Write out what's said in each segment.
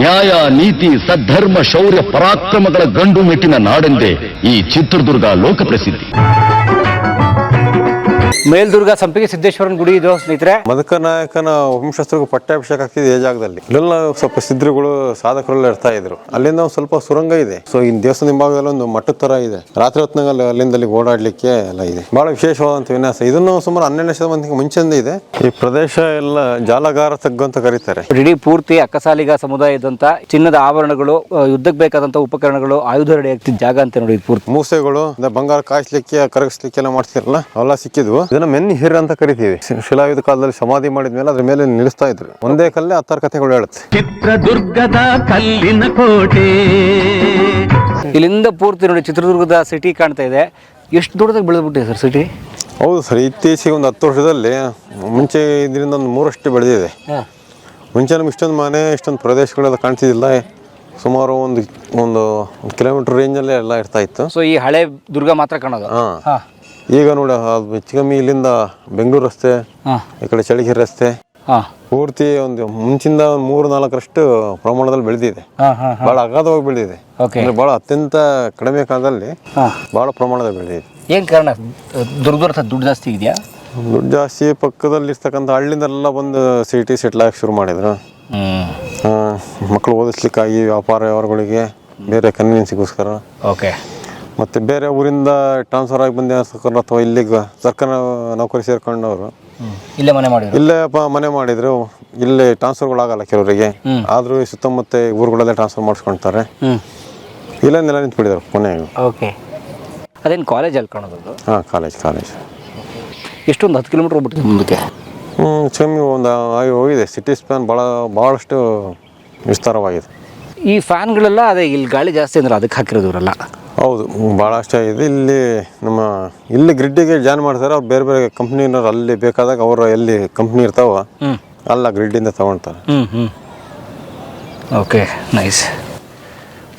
ನ್ಯಾಯ ನೀತಿ ಸದ್ಧರ್ಮ ಶೌರ್ಯ ಪರಾಕ್ರಮಗಳ ಗಂಡು ಮೆಟ್ಟಿನ ನಾಡೆಂದೇ ಈ ಚಿತ್ರದುರ್ಗ ಲೋಕಪ್ರಸಿದ್ಧಿ ಮೇಲ್ದುರ್ಗ ಸಂಪಿಗೆ ಸಿದ್ದೇಶ್ವರನ ಗುಡಿ ಇದು ಸ್ನೇಹಿತರೆ. ಮದಕ ನಾಯಕನ ವಂಶಸ್ಥರಿಗೂ ಪಟ್ಟಾಭಿಷೇಕ ಆಗ್ತಿದೆ ಈ ಜಾಗದಲ್ಲಿ. ಇಲ್ಲೆಲ್ಲ ಸ್ವಲ್ಪ ಸಿದ್ಧರುಗಳು ಸಾಧಕರೆಲ್ಲ ಇರ್ತಾ ಇದ್ರು. ಅಲ್ಲಿಂದ ಒಂದು ಸ್ವಲ್ಪ ಸುರಂಗ ಇದೆ. ಸೊ ಈ ದೇವಸ್ಥಾನ ಹಿಂಭಾಗದಲ್ಲಿ ಒಂದು ಮಟ್ಟದ ತರ ಇದೆ. ರಾತ್ರಿ ಹೊತ್ತಿನಾಗ ಅಲ್ಲಿಂದ ಅಲ್ಲಿ ಓಡಾಡ್ಲಿಕ್ಕೆ ಎಲ್ಲ ಇದೆ. ಬಹಳ ವಿಶೇಷವಾದಂತ ವಿನ್ಯಾಸ. ಇದನ್ನು ಸುಮಾರು ಹನ್ನೆರಡನೇ ಶತಮಾನಕ್ಕೆ ಮುಂಚೆಯಿಂದ ಇದೆ. ಈ ಪ್ರದೇಶ ಎಲ್ಲ ಜಾಲಗಾರ ತಗ್ಗು ಅಂತ ಕರೀತಾರೆ. ಇಡೀ ಪೂರ್ತಿ ಅಕ್ಕಸಾಲಿಗ ಸಮುದಾಯದಂತ ಚಿನ್ನದ ಆಭರಣಗಳು ಯುದ್ಧಕ್ಕೆ ಬೇಕಾದಂತ ಉಪಕರಣಗಳು ಆಯುಧ ರೆಡಿ ಆಗ್ತಿದ್ದ ಜಾಗ ಅಂತ ನೋಡಿ ಪೂರ್ತಿ. ಮೂಸೆಗಳು ಬಂಗಾರ ಕಾಯಿಸ್ಲಿಕ್ಕೆ ಕರಗಿಸ್ಲಿಕ್ಕೆ ಎಲ್ಲ ಮಾಡ್ತಿರಲ್ಲ ಅವೆಲ್ಲ ಸಿಕ್ಕಿದ್ವು. ಇದನ್ನ ಮೆನ್ ಹಿರ್ ಅಂತ ಕರಿತೀವಿ. ಶಿಲಾಯುಧ ಕಾಲದಲ್ಲಿ ಸಮಾಧಿ ಮಾಡಿದ್ಮೇಲೆ ಅದ್ರ ಮೇಲೆ ನಿಲ್ಲಿಸ್ತಾ ಇದ್ರು. ಒಂದೇ ಕಲ್ಲೇ ಹತ್ತಾರು ಕಥೆಗಳು ಹೇಳುತ್ತೆ. ಚಿತ್ರದುರ್ಗದ ಕಲ್ಲಿನ ಕೋಟೆ. ಇಲ್ಲಿಂದ ಪೂರ್ತಿ ನೋಡಿ ಚಿತ್ರದುರ್ಗದ ಸಿಟಿ ಕಾಣ್ತಾ ಇದೆ. ಎಷ್ಟು ದೊಡ್ಡದಾಗಿ ಬೆಳೆದ್ಬಿಟ್ಟಿದೆ ಸರ್ ಸಿಟಿ ಹೌದು ಸರ್ ಇತ್ತೀಚೆಗೆ ಒಂದು ಹತ್ತು ವರ್ಷದಲ್ಲಿ ಮುಂಚೆ ಇದರಿಂದ ಒಂದು ಮೂರಷ್ಟು ಬೆಳೆದಿದೆ. ಮುಂಚೆ ನಮ್ಗೆ ಇಷ್ಟೊಂದು ಮನೆ ಇಷ್ಟೊಂದು ಪ್ರದೇಶಗಳೆಲ್ಲ ಕಾಣ್ತಿದ್ದಿಲ್ಲ. ಸುಮಾರು ಒಂದು ಒಂದು ಕಿಲೋಮೀಟರ್ ರೇಂಜಲ್ಲೇ ಎಲ್ಲ ಇರ್ತಾ ಇತ್ತು. ಸೊ ಈ ಹಳೆ ದುರ್ಗ ಮಾತ್ರ ಕಾಣೋದು? ಹಾಂ. ಹಾ. ಈಗ ನೋಡಿ ಹೆಚ್ಚು ಕಮ್ಮಿ ಇಲ್ಲಿಂದ ಬೆಂಗಳೂರು ರಸ್ತೆ ಈ ಕಡೆ ಚಳಿಗೆರೆ ರಸ್ತೆ ಪೂರ್ತಿ ಒಂದು ಮುಂಚಿಂದ ಒಂದು ಮೂರು ನಾಲ್ಕರಷ್ಟು ಪ್ರಮಾಣದಲ್ಲಿ ಬೆಳೆದಿದೆ. ಬಹಳ ಅಗಾಧವಾಗಿ ಬೆಳೆದಿದೆ. ಅಂದ್ರೆ ಭಾಳ ಅತ್ಯಂತ ಕಡಿಮೆ ಕಾಲದಲ್ಲಿ ಬಹಳ ಪ್ರಮಾಣದಲ್ಲಿ ಬೆಳೆದಿದೆ. ಏನ್ ಕಾರಣ? ದುಡ್ಡು ಜಾಸ್ತಿ ಇದೆಯಾ? ದುಡ್ಡು ಜಾಸ್ತಿ ಪಕ್ಕದಲ್ಲಿ ಇರ್ತಕ್ಕಂಥ ಹಳ್ಳಿಂದೆಲ್ಲ ಬಂದು ಸಿಟಿ ಸೆಟ್ಲ್ ಆಗಿ ಶುರು ಮಾಡಿದ್ರು. ಮಕ್ಕಳು ಓದಿಸ್ಲಿಕ್ಕಾಗಿ ವ್ಯಾಪಾರ ವ್ಯವಹಾರಗಳಿಗೆ ಬೇರೆ ಕನ್ವೀನ್ಸಿಗೋಸ್ಕರ ಓಕೆ ಮತ್ತು ಬೇರೆ ಊರಿಂದ ಟ್ರಾನ್ಸ್ಫರ್ ಆಗಿ ಬಂದ ಅಥವಾ ಇಲ್ಲಿಗೆ ಸರ್ಕಾರ ನೌಕರಿ ಸೇರ್ಕೊಂಡವರು. ಇಲ್ಲೇ ಮನೆ ಮಾಡಿದ್ರು ಇಲ್ಲೇ ಪ ಮನೆ ಮಾಡಿದ್ರು. ಇಲ್ಲೇ ಟ್ರಾನ್ಸ್ಫರ್ಗಳಾಗಲ್ಲ ಕೆಲವರಿಗೆ. ಆದರೂ ಸುತ್ತಮುತ್ತ ಊರುಗಳಲ್ಲೇ ಟ್ರಾನ್ಸ್ಫರ್ ಮಾಡಿಸ್ಕೊಳ್ತಾರೆ ಹ್ಮ್. ಇಲ್ಲೇ ನೆಲ ನಿಂತ್ಬಿಟ್ಟಿದ್ದಾರೆ ಕೊನೆಗೆ ಓಕೆ. ಅದೇನು ಕಾಲೇಜ್ ಅಲ್ಲಿ ಕಾಣೋದು ಹಾಂ ಕಾಲೇಜ್ ಕಾಲೇಜ್ ಎಷ್ಟೊಂದು ಹತ್ತು ಕಿಲೋಮೀಟ್ರ್ ಹೋಗ್ಬಿಟ್ಟಿದೆ ಮುಂದಕ್ಕೆ? ಹ್ಞೂ ಒಂದು ಆಗಿ ಹೋಗಿದೆ. ಸಿಟಿ ಸ್ಪ್ಯಾನ್ ಭಾಳ ಭಾಳಷ್ಟು ವಿಸ್ತಾರವಾಗಿದೆ. ಈ ಫ್ಯಾನ್ಗಳೆಲ್ಲ ಅದೇ ಇಲ್ಲಿ ಗಾಳಿ ಜಾಸ್ತಿ ಅಂದ್ರೆ ಅದಕ್ಕೆ ಹಾಕಿರೋದು ಇವರೆಲ್ಲ. ಹೌದು ಭಾಳಷ್ಟು ಇದೆ ಇಲ್ಲಿ ನಮ್ಮ ಇಲ್ಲಿ ಗ್ರಿಡ್ಡಿಗೆ ಜಾಯ್ನ್ ಮಾಡ್ತಾರೆ ಅವ್ರು ಬೇರೆ ಬೇರೆ ಕಂಪ್ನಿನವ್ರು ಅಲ್ಲಿ ಬೇಕಾದಾಗ ಅವರು ಎಲ್ಲಿ ಕಂಪ್ನಿ ಇರ್ತಾವ ಅಲ್ಲ ಗ್ರಿಡ್ಡಿಂದ ತಗೊಳ್ತಾರೆ ಓಕೆ ನೈಸ್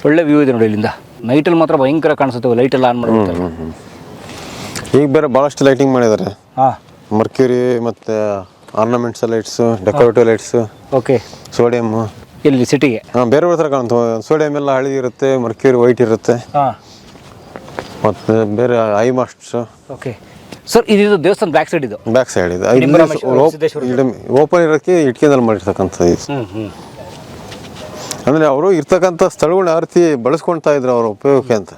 ಒಳ್ಳೆ ವ್ಯೂ ಇದೆ ನೋಡಿ ಇಲ್ಲಿಂದ. ನೈಟಲ್ಲಿ ಮಾತ್ರ ಭಯಂಕರ ಕಾಣಿಸುತ್ತೆ ಲೈಟ್ ಎಲ್ಲ ಆನ್ ಮಾಡಿ ಈಗ ಬೇರೆ ಭಾಳಷ್ಟು ಲೈಟಿಂಗ್ ಮಾಡಿದ್ದಾರೆ. ಹಾಂ. ಮರ್ಕ್ಯೂರಿ ಮತ್ತು ornaments lights decorative lights okay sodium ಇಲ್ಲಿ ಸಿಟಿಗೆ ಹಾಂ ಬೇರೆ ಬೇರೆ ಥರ ಕಾಣ್ತು ಸೋಡಿಯಮ್ ಎಲ್ಲ ಹಳದಿ ಇರುತ್ತೆ ಮರ್ಕ್ಯೂರಿ ವೈಟ್ ಇರುತ್ತೆ. ಹಾಂ. ಮತ್ತು ಬೇರೆ ಐ ಮಾಸ್ಟ್ಸ್ ಓಕೆ ಸರ್ ಇದು ದೇವಸ್ಥಾನ ಬ್ಯಾಕ್ ಸೈಡ್ ಇದು? ಬ್ಯಾಕ್ ಸೈಡ್ ಇದೆ. ಸಿದ್ದೇಶ್ವರ. ಓಪನ್ ಇರೋಕ್ಕೆ ಇಟ್ಕೆದಲ್ಲಿ ಮಾಡಿರ್ತಕ್ಕಂಥದ್ದು ಇದು. ಅಂದರೆ ಅವರು ಇರ್ತಕ್ಕಂಥ ಸ್ಥಳಗಳನ್ನ ಯಾವ ರೀತಿ ಬಳಸ್ಕೊಳ್ತಾ ಇದ್ರು ಅವ್ರ ಉಪಯೋಗಕ್ಕೆ ಅಂತ.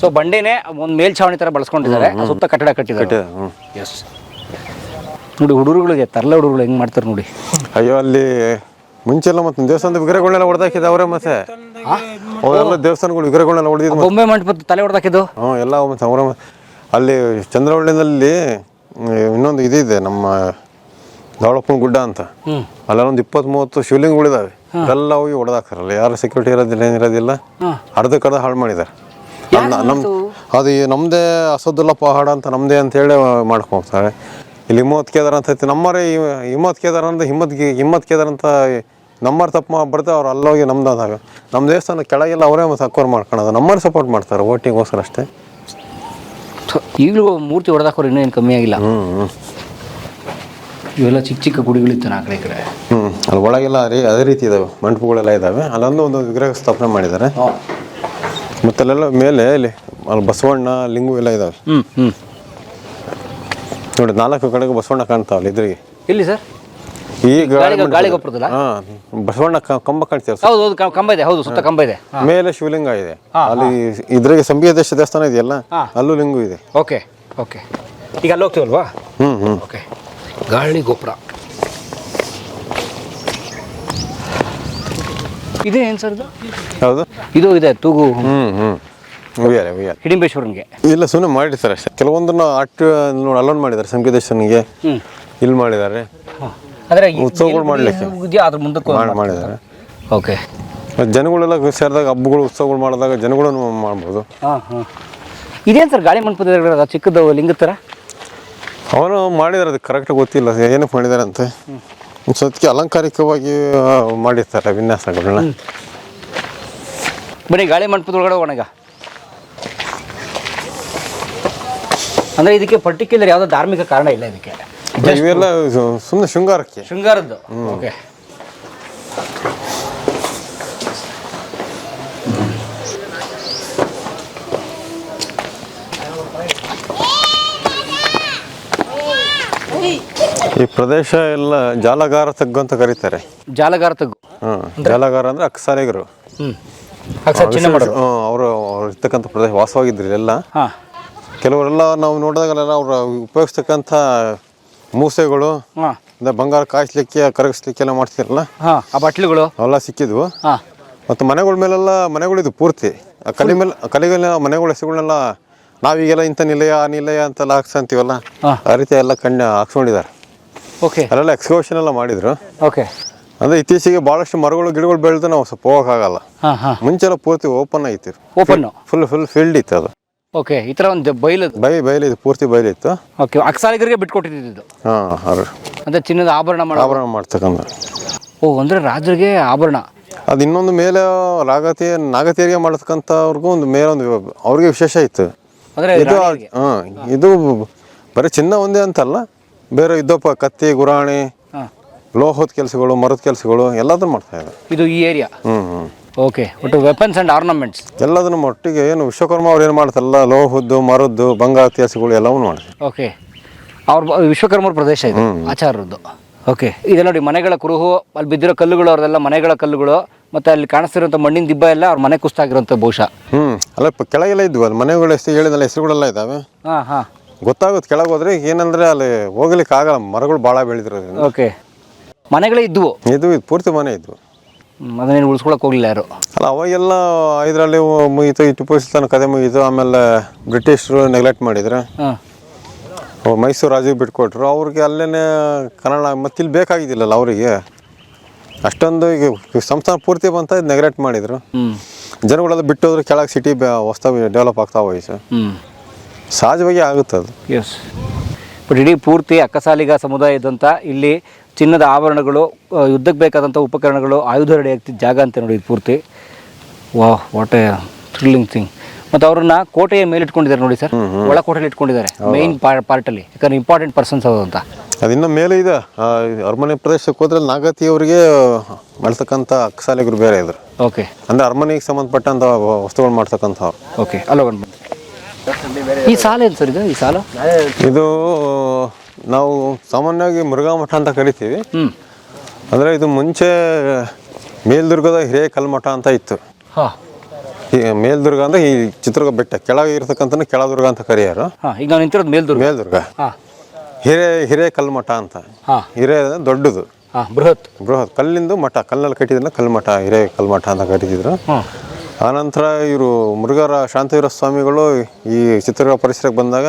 ಸೊ ಬಂಡೆನೇ ಒಂದು ಮೇಲ್ಛಾವಣಿ ಥರ ಬಳಸ್ಕೊಂಡಿದ್ದಾರೆ. ಸುತ್ತ ಕಟ್ಟಡ ಕಟ್ಟಿದ್ದಾರೆ. ಹ್ಮ್. ಎಸ್ ನೋಡಿ ಹುಡುಗರುಗಳಿಗೆ ತರಲೆ ಹುಡುಗರು ಹೆಂಗೆ ಮಾಡ್ತಾರೆ ನೋಡಿ. ಅಯ್ಯೋ ಅಲ್ಲಿ ಮುಂಚೆಲ್ಲ ಮತ್ತೆ ದೇವಸ್ಥಾನದ ವಿಗ್ರಹಗಳನ್ನೆಲ್ಲ ಹೊಡೆದಾಕಿದ ಅವರೇ ಮತ್ತೆ. ಅವೆಲ್ಲ ದೇವಸ್ಥಾನಗಳು ವಿಗ್ರಹಗಳನ್ನ ಹೊಡೆದಿದ್ದು ಬೊಂಬೆ ಮಂಟಪದ ತಲೆ ಹೊಡೆದಾಕಿದ್ದು? ಹ್ಞೂ ಎಲ್ಲ ಮತ್ತೆ ಅವರ ಅಲ್ಲಿ ಚಂದ್ರವಳ್ಳಿನಲ್ಲಿ ಇನ್ನೊಂದು ಇದಿದೆ ನಮ್ಮ ದಾವಳಪ್ಪನ ಗುಡ್ಡ ಅಂತ. ಅಲ್ಲ ಒಂದ್ ಒಂದು ಇಪ್ಪತ್ತ್ ಮೂವತ್ತು ಶಿವಲಿಂಗಗಳಿದಾವೆ ಎಲ್ಲ ಹೋಗಿ ಹೊಡೆದಾಕ್ತಾರಲ್ಲ ಯಾರು ಸೆಕ್ಯೂರಿಟಿ ಇರೋದಿಲ್ಲ ಏನಿರೋದಿಲ್ಲ. ಅರ್ಧ ಕಡೆ ಹಾಳು ಮಾಡಿದ್ದಾರೆ. ನಮ್ ಅದು ನಮ್ದೇ ನಮ್ಮದೇ ಅಸದುಲ್ಲ ಪಹಾಡ ಅಂತ ನಮ್ದೇ ಅಂತ ಹೇಳಿ ಮಾಡ್ಕೊಂತಾರೆ ಇಲ್ಲಿ ಹಿಮ್ಮತ್ ಕೇದಾರ ಅಂತ ಐತಿ. ನಮ್ಮರೇ ಹಿಮ್ಮತ್ ಕೇದಾರ ಅಂದ್ರೆ ಹಿಮ್ಮತ್ ಹಿಮ್ಮತ್ ಕೇದಾರ ಅಂತ ನಮ್ಮರು ತಪ್ಪು ಮಾಡಿ ಬರ್ತಾರೆ ಅವ್ರು ಅಲ್ಲೋಗಿ ನಮ್ದಾದಾಗ. ನಮ್ಮ ದೇವಸ್ಥಾನ ಕೆಳಗೆಲ್ಲ ಅವರೇ ಮತ್ತೆ ಸಕೋರ್ ಮಾಡ್ಕೊಳೋದು. ನಮ್ಮರು ಸಪೋರ್ಟ್ ಮಾಡ್ತಾರೆ ಓಟಿಗೋಸ್ಕರ ಅಷ್ಟೇ. ಈಗಲೂ ಮೂರ್ತಿ ಹೊಡೆದಾಕೋರು ಇನ್ನೂ ಏನು ಕಮ್ಮಿ ಆಗಿಲ್ಲ. ಹ್ಞೂ ಇವೆಲ್ಲ ಚಿಕ್ಕ ಚಿಕ್ಕ ಗುಡಿಗಳಿತ್ತು ಆ ಕಡೆ ಹ್ಞೂ ಅಲ್ಲಿ ಒಳಗೆಲ್ಲ ಅದೇ ಅದೇ ರೀತಿ ಇದಾವೆ. ಮಂಟಪಗಳೆಲ್ಲ ಇದ್ದಾವೆ ಅಲ್ಲೊಂದು ಒಂದು ವಿಗ್ರಹ ಸ್ಥಾಪನೆ ಮಾಡಿದ್ದಾರೆ. ಮತ್ತೆ ಅಲ್ಲೆಲ್ಲ ಮೇಲೆ ಇಲ್ಲಿ ಅಲ್ಲಿ ಬಸವಣ್ಣ ಲಿಂಗು ಎಲ್ಲ ಇದಾವೆ. ಹ್ಞೂ ಹ್ಞೂ ನೋಡಿ ನಾಲ್ಕು ಕಡೆಗೆ ಬಸವಣ್ಣ ಕಾಣ್ತಾವಲ್ಲ ಇದ್ರಿಗೆ. ಇಲ್ಲಿ ಸರ್? ಈ ಗಾಳಿ- ಗಾಳಿ ಗೊಬ್ಬರದಲ್ಲ? ಬಸವಣ್ಣ ಕಂಬ ಕಾಣ್ತೀವಿ ಹೌದು ಹೌದು ಕ- ಕಂಬ ಇದೆ ಹೌದು ಸುತ್ತ ಕಂಬ ಇದೆ. ಮೇಲೆ ಶಿವಲಿಂಗ ಇದೆ. ಅಲ್ಲಿ ಇದ್ರಿಗೆ ಸಂಬಿಯ ದೇಶ ದೇವಸ್ಥಾನ ಇದೆಯಲ್ಲ. ಅಲ್ಲೂ ಲಿಂಗು ಇದೆ. Okay okay. ಈಗ ಅಲ್ಲಿ ಹೋಗ್ತೀವಲ್ವಾ? ಹ್ಞೂ ಹ್ಞೂ ಓಕೆ. ಗಾಳಿ ಗೋಪುರ ಇದೇ ಏನು ಸರ್ ಇದು? ಹೌದು. ಇದು ಇದೆ ತೂಗು. ಹ್ಮ್ ಹ್ಞೂ ಉಯ್ಯಾಲೆ ಉಯ್ಯಾಲೆ ಹಿಡಿಂಬೇಶ್ವರನ್ಗೆ. ಇಲ್ಲ ಸುಮ್ಮನೆ ಮಾಡಿರ್ತಾರೆ ಅಷ್ಟೇ. ಕೆಲವೊಂದನ್ನ ಅಟ್ ನೋಡಿ ಅಲೋನ್ ಮಾಡಿದ್ದಾರೆ ಸಂಕೇತೇಶ್ವರನಿಗೆ ಹ್ಞೂ ಇಲ್ಲಿ ಮಾಡಿದ್ದಾರೆ. ಅಂದರೆ ಉತ್ಸವಗಳು ಮಾಡ್ಲಿಕ್ಕೆ. ಇದೆಯಾ ಅದ್ರ ಮುಂದಕ್ಕೆ ಮಾಡಿ ಮಾಡಿದ್ದಾರೆ. ಓಕೆ ಮತ್ತೆ ಜನಗಳೆಲ್ಲ ಸೇರಿದಾಗ ಹಬ್ಬಗಳು ಉತ್ಸವಗಳು ಮಾಡಿದಾಗ ಜನಗಳನ್ನು ಮಾಡ್ಬೋದು. ಹಾಂ ಹಾಂ. ಇದೇನು ಸರ್ ಗಾಳಿ ಮಂಟಪದ ಎದುರುಗಡೆ ಚಿಕ್ಕದು ಲಿಂಗದ ಥರ ಅವನು ಮಾಡಿದ್ದಾರೆ ಅದು ಕರೆಕ್ಟ್ ಗೊತ್ತಿಲ್ಲ. ಏನಕ್ಕೆ ಮಾಡಿದ್ದಾರೆ ಅಂತ ಒಂದು ಸದ್ಯಕ್ಕೆ ಅಲಂಕಾರಿಕವಾಗಿ ಆ, ಮಾಡಿರ್ತಾರೆ ವಿನ್ಯಾಸಗಳನ್ನ ಬರೀ ಗಾಳಿ ಮಂಟಪದ ಒಳಗಡೆ ಒಣಗ ಅಂದರೆ ಇದಕ್ಕೆ ಪರ್ಟಿಕ್ಯುಲರ್ ಯಾವುದೋ ಧಾರ್ಮಿಕ ಕಾರಣ ಇಲ್ಲ ಇದಕ್ಕೆ. ಇವೆಲ್ಲ ಸುಮ್ಮನೆ ಶೃಂಗಾರಕ್ಕೆ. ಶೃಂಗಾರದ್ದು. ಓಕೆ. ಈ ಪ್ರದೇಶ ಎಲ್ಲ ಜಾಲಗಾರ ತಗ್ಗು ಅಂತ ಕರೀತಾರೆ. ಜಾಲಗಾರ ತಗ್ಗು. ಜಾಲಗಾರ ಅಂದ್ರೆ ಅಕ್ಸಾರಿಗರು ಹ್ಮ್. ಅವರು ಅವ್ರು ಇರ್ತಕ್ಕಂಥ ಪ್ರದೇಶ ವಾಸವಾಗಿದ್ರು ಎಲ್ಲ. ಕೆಲವರೆಲ್ಲ ನಾವು ನೋಡಿದಾಗಲೆಲ್ಲ ಅವ್ರು ಉಪಯೋಗಿಸ್ತಕ್ಕಂಥ ಮೂಸೆಗಳು ಹಾಂ. ಅಂದ್ರೆ ಬಂಗಾರ ಕಾಯಿಸ್ಲಿಕ್ಕೆ ಕರಗಿಸ್ಲಿಕ್ಕೆ ಎಲ್ಲ ಮಾಡ್ತಿರಲ್ಲ ಹಾಂ ಆ ಬಟ್ಲುಗಳು? ಅವೆಲ್ಲ ಸಿಕ್ಕಿದ್ವು. ಹಾಂ. ಮತ್ತು ಮನೆಗಳ ಮೇಲೆಲ್ಲ ಮನೆಗಳಿದ್ವು ಪೂರ್ತಿ. ಆ ಕಲಿ ಮೇಲೆ ಕಲಿಗಳ ಮನೆಗಳ ಹೆಸರುಗಳನ್ನೆಲ್ಲ ನಾವೀಗೆಲ್ಲ ಇಂಥ ನಿಲಯ ಆ ನಿಲಯ ಅಂತೆಲ್ಲ ಹಾಕ್ಸಂತೀವಲ್ಲ? ಹಾ. ಆ ರೀತಿ ಎಲ್ಲ ಕಣ್ಣು ಹಾಕ್ಸ್ಕೊಂಡಿದ್ದಾರೆ. ಓಕೆ. ಅಲ್ಲೆಲ್ಲ ಎಕ್ಸ್ಕೋಷನ್ ಎಲ್ಲ ಮಾಡಿದ್ರು. ಓಕೆ. ಅಂದ್ರೆ ಇತ್ತೀಚೆಗೆ ಭಾಳಷ್ಟು ಮರಗಳು ಗಿಡಗಳು ಬೆಳೆದು ನಾವು ಸ್ವಲ್ಪ ಹೋಗೋಕ್ಕಾಗಲ್ಲ. ಹಾಂ ಹಾಂ. ಮುಂಚೆಲ್ಲ ಪೂರ್ತಿ ಓಪನ್ ಆಗಿತ್ತು ಓಪನ್ ಫುಲ್ ಫುಲ್ ಫೀಲ್ಡ್ ಇತ್ತು ಅದು. ಓಕೆ ಈ ತರ ಒಂದು ಬೈಲು ಬೈ ಇದು ಪೂರ್ತಿ ಬಯಲಿತ್ತು ಓಕೆ ಅಕ್ಸಾಲಿಗರಿಗೆ ಬಿಟ್ಕೊಟ್ಟಿದ್ದು ಹಾಂ ಅದೇ ಅಂದರೆ ಚಿನ್ನದ ಆಭರಣ ಮಾಡಿ ಆಭರಣ ಮಾಡ್ತಕ್ಕಂಥ. ಓ ಅಂದ್ರೆ ರಾಜರಿಗೆ ಆಭರಣ. ಅದು ಇನ್ನೊಂದು ಮೇಲೆ ರಾಗತಿ ನಾಗತಿಯರಿಗೆ ಮಾಡ್ತಕ್ಕಂಥವ್ರಿಗೂ ಒಂದು ಮೇಲೊಂದು ಅವ್ರಿಗೆ ವಿಶೇಷ ಇತ್ತು. ಅಂದ್ರೆ ಇದು ಹಾಂ ಇದು ಬರೀ ಚಿನ್ನ ಒಂದೇ ಅಂತಲ್ಲ. ಬೇರೆ ಇದ್ದಪ್ಪ ಕತ್ತಿ ಗುರಾಣಿ ಹಾಂ. ಲೋಹದ ಕೆಲಸಗಳು ಮರದ ಕೆಲಸಗಳು ಎಲ್ಲದನ್ನು ಮಾಡ್ತಾ ಇದ್ದಾರೆ. ಇದು ಈ ಏರಿಯಾ ಹ್ಞೂ ಹ್ಞೂ ಓಕೆ ಒಟ್ಟು ವೆಪನ್ಸ್ ಆ್ಯಂಡ್ ಆರ್ನಮೆಂಟ್ಸ್ ಎಲ್ಲದನ್ನು ಒಟ್ಟಿಗೆ ಏನು ವಿಶ್ವಕರ್ಮ ಅವ್ರು ಏನು ಮಾಡ್ತಾರಲ್ಲ ಲೋಹದ್ದು ಮರದ್ದು ಬಂಗ ಇತಿಹಾಸಗಳು ಎಲ್ಲವೂ ಮಾಡ್ತಾರೆ. ಓಕೆ ಅವ್ರ ವಿಶ್ವಕರ್ಮರ ಪ್ರದೇಶ ಇದು ಆಚಾರದ್ದು. ಓಕೆ ಇದೆ ನೋಡಿ ಮನೆಗಳ ಕುರುಹು ಅಲ್ಲಿ ಬಿದ್ದಿರೋ ಕಲ್ಲುಗಳು ಅವ್ರದೆಲ್ಲ ಮನೆಗಳ ಕಲ್ಲುಗಳು ಮತ್ತೆ ಅಲ್ಲಿ ಕಾಣಿಸ್ತಿರೋಂಥ ಮಣ್ಣಿನ ದಿಬ್ಬ ಎಲ್ಲ ಅವ್ರ ಮನೆ ಕುಸ್ತಾಗಿರೋಂಥ ಬಹುಶಃ. ಹ್ಞೂ ಅಲ್ಲ ಪ- ಕೆಳಗೆಲ್ಲ ಇದ್ವು ಅಲ್ಲಿ ಮನೆಗಳು ಎಷ್ಟು ಹೇಳಿದಲ್ಲ ಹೆಸರುಗಳೆಲ್ಲ ಇದ್ದಾವೆ? ಹಾಂ ಹಾಂ. ಗೊತ್ತಾಗುತ್ತೆ ಕೆಳಗೆ ಹೋದ್ರೆ ಏನಂದ್ರೆ ಅಲ್ಲಿ ಹೋಗ್ಲಿಕ್ಕೆ ಆಗಲ್ಲ ಮರಗಳು ಭಾಳ ಬೆಳೆದಿರೋದ್ರಿಂದ. ಓಕೆ ಮನೆಗಳೇ ಇದ್ವು. ಇದು ಇದು ಪೂರ್ತಿ ಮನೆ ಇದ್ವು. ಅದನ್ನೇನು ಉಳಿಸ್ಕೊಳಕ್ಕೆ ಹೋಗಲಿಲ್ಲ ಯಾರು. ಅಲ್ಲ ಅವಾಗೆಲ್ಲ ಇದರಲ್ಲಿ ಮುಗೀತು ಈ ಟಿಪ್ಪು ಸುಲ್ತಾನ್ ಕತೆ ಮುಗೀತು ಆಮೇಲೆ ಬ್ರಿಟಿಷರು ನೆಗ್ಲೆಕ್ಟ್ ಮಾಡಿದ್ರು. ಹಾಂ. ಮೈಸೂರು ರಾಜಿಗೆ ಬಿಟ್ಕೊಟ್ರು. ಅವ್ರಿಗೆ ಅಲ್ಲೇ ಕನ್ನಡ ಮತ್ತೆ ಇಲ್ಲಿ ಬೇಕಾಗಿದ್ದಿಲ್ಲಲ್ಲ ಅವರಿಗೆ? ಅಷ್ಟೊಂದು ಈಗ ಸಂಸ್ಥಾನ ಪೂರ್ತಿ ಬಂತ ನೆಗ್ಲೆಕ್ಟ್ ಮಾಡಿದ್ರು. ಜನಗಳೆಲ್ಲ ಬಿಟ್ಟು ಹೋದ್ರೆ ಕೆಳಗೆ ಸಿಟಿ ಹೊಸ್ತಾಗಿ ಡೆವಲಪ್ ಆಗ್ತಾ ಹೋಯ್ತು. ಸಹಜವಾಗಿ ಆಗುತ್ತೆ ಅದು ಎಸ್ ಬಟ್ ಇಡೀ ಪೂರ್ತಿ ಅಕ್ಕಸಾಲಿಗ ಸಮುದಾಯ ಇದ್ದಂಥ ಇಲ್ಲಿ ಚಿನ್ನದ ಆಭರಣಗಳು ಯುದ್ಧಕ್ಕೆ ಬೇಕಾದಂಥ ಉಪಕರಣಗಳು ಆಯುಧ ರೆಡಿ ಆಗ್ತಿದ್ದ ಜಾಗ ಅಂತ ನೋಡಿ ಇದು ಪೂರ್ತಿ. ವಾ ವಾಟ್ ಎ ಥ್ರಿಲ್ಲಿಂಗ್ ಥಿಂಗ್ ಮತ್ತು ಅವ್ರನ್ನ ಕೋಟೆಯ ಮೇಲೆ ಇಟ್ಕೊಂಡಿದ್ದಾರೆ ನೋಡಿ ಸರ್. ಒಳ ಕೋಟೆಯಲ್ಲಿ ಇಟ್ಕೊಂಡಿದ್ದಾರೆ ಮೈನ್ ಪಾರ್ಟಲ್ಲಿ ಯಾಕಂದ್ರೆ ಇಂಪಾರ್ಟೆಂಟ್ ಪರ್ಸನ್ಸ್ ಅವರು ಅಂತ. ಅದಿನ್ನ ಮೇಲೆ ಇದೆ. ಅರಮನೆ ಪ್ರದೇಶಕ್ಕೆ ಹೋದ್ರೆ ನಾಗತಿ ಅವರಿಗೆ ಮಾಡ್ತಕ್ಕಂಥ ಅಕ್ಸಾಲಿಗರು ಬೇರೆ ಇದ್ರು. ಓಕೆ ಅಂದ್ರೆ ಅರಮನೆಗೆ ಸಂಬಂಧಪಟ್ಟಂತ ವಸ್ತುಗಳು ಮಾಡ್ತಕ್ಕಂಥವ್ರು. ಓಕೆ ಅಲ್ಲ ಈ ಸಾಲ ಏನು ಸರ್ ಇದು? ಈ ಸಾಲ? ಇದು ನಾವು ಸಾಮಾನ್ಯವಾಗಿ ಮುರುಘಾ ಮಠ ಅಂತ ಕರಿತೀವಿ. ಅಂದ್ರೆ ಇದು ಮುಂಚೆ ಮೇಲ್ದುರ್ಗದ ಹಿರೇಕಲ್ಮಠ ಅಂತ ಇತ್ತು. ಈ ಮೇಲ್ದುರ್ಗ ಅಂದ್ರೆ ಈ ಚಿತ್ರದುರ್ಗ ಬೆಟ್ಟ ಕೆಳಗೆ ಇರತಕ್ಕಂಥ ಕೆಳದುರ್ಗ ಅಂತ ಕರೆಯೋರು. ಈಗ ನಾವು ನಿಂತಿರೋದು ಮೇಲ್ದುರ್ಗ. ಮೇಲ್ದುರ್ಗ. ಹಿರೇ ಹಿರೇ ಕಲ್ಮಠ ಅಂತ. ಹಿರೇ ದೊಡ್ಡದು. ಬೃಹತ್. ಬೃಹತ್. ಕಲ್ಲಿಂದು ಮಠ ಕಲ್ಲಲ್ಲಿ ಕಟ್ಟಿದ್ರೆ ಕಲ್ಮಠ ಹಿರೇ ಕಲ್ಮಠ ಅಂತ ಕರೀತಿದ್ರು. ಆನಂತರ ಇವರು ಮುರುಘರ ಶಾಂತವೀರ ಸ್ವಾಮಿಗಳು ಈ ಚಿತ್ರದುರ್ಗ ಪರಿಸರಕ್ಕೆ ಬಂದಾಗ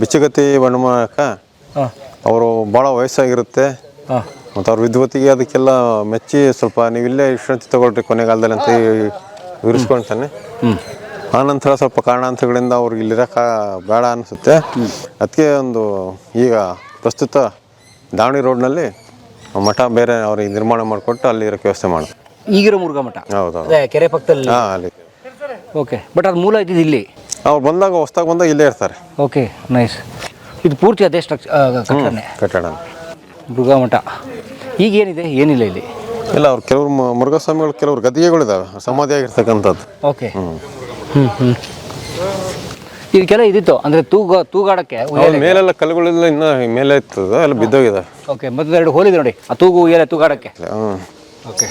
ಬಿಚ್ಚುಗತ್ತಿ ಬಣ್ಣ ಹಾಂ ಅವರು ಭಾಳ ವಯಸ್ಸಾಗಿರುತ್ತೆ. ಮತ್ತು ಅವ್ರ ವಿದ್ವತ್ತಿಗೆ ಅದಕ್ಕೆಲ್ಲ ಮೆಚ್ಚಿ ಸ್ವಲ್ಪ ನೀವು ಇಲ್ಲೇ ವಿಶ್ರಾಂತಿ ತಗೊಳ್ರಿ ಕೊನೆಗಾಲದಲ್ಲಿ ಅಂತ ವಿವರಿಸ್ಕೊಳ್ತಾನೆ ಆನಂತರ ಸ್ವಲ್ಪ ಕಾರಣಾಂತರಗಳಿಂದ ಅವ್ರಿಗೆ ಇಲ್ಲಿರಕ ಬೇಡ ಅನಿಸುತ್ತೆ. ಅದಕ್ಕೆ ಒಂದು ಈಗ ಪ್ರಸ್ತುತ ದಾವಣಿ ರೋಡ್ನಲ್ಲಿ ಮಠ ಬೇರೆ ಅವ್ರಿಗೆ ನಿರ್ಮಾಣ ಮಾಡಿಕೊಟ್ಟು ಅಲ್ಲಿ ಇರೋಕ್ಕೆ ವ್ಯವಸ್ಥೆ ಮಾಡೋದು ಈಗಿರೋ ಮುರುಘಾ ಮಠ? ಹೌದು ಹೌದು ಕೆರೆ ಪಕ್ಕದಲ್ಲಿ? ಹಾಂ ಅಲ್ಲಿ. ಓಕೆ. ಬಟ್ ಅದು ಮೂಲ ಇದ್ದಿದ್ದು ಇಲ್ಲಿ? ಅವ್ರು ಬಂದಾಗ ಹೊಸ್ದಾಗ ಬಂದಾಗ ಇಲ್ಲೇ ಇರ್ತಾರೆ. ಓಕೆ ನೈಸ್ ಇದು ಪೂರ್ತಿ ಅದೇ ಸ್ಟ್ರಕ್ಚರ್ ಕಟ್ಟಡನೆ. ಕಟ್ಟಡ. ದುರ್ಗಾ ಮಠ. ಈಗ ಏನಿದೆ ಏನಿಲ್ಲ ಇಲ್ಲಿ? ಇಲ್ಲ ಅವ್ರು ಕೆಲವ್ರು ಕೆಲವರು ಮುರುಘಾಸ್ವಾಮಿಗಳು ಕೆಲವ್ರು ಗದ್ದಿಗೆಗಳಿದ್ದಾವೆ ಸಮಾಧಿಯಾಗಿರ್ತಕ್ಕಂಥದ್ದು. ಓಕೆ. ಹ್ಞೂ ಹ್ಞೂ ಇದಕ್ಕೆಲ್ಲ ಇದಿತ್ತು ಅಂದರೆ ತೂಗ ತೂಗಾಡಕ್ಕೆ ಅವ್ರ ಮೇಲೆಲ್ಲ ಕಲ್ಲುಗಳೆಲ್ಲ ಇನ್ನೂ ಮೇಲೆ ಇರ್ತದೆ ಎಲ್ಲ ಬಿದ್ದೋಗಿದೆ. ಓಕೆ ಮತ್ತೆ ಎರಡು ಹೋಲಿದೆ ನೋಡಿ ಆ ತೂಗು ಉಯ್ಯಾಲೆ ತೂಗಾಡಕ್ಕೆ. ಹ್ಞೂ ಓಕೆ.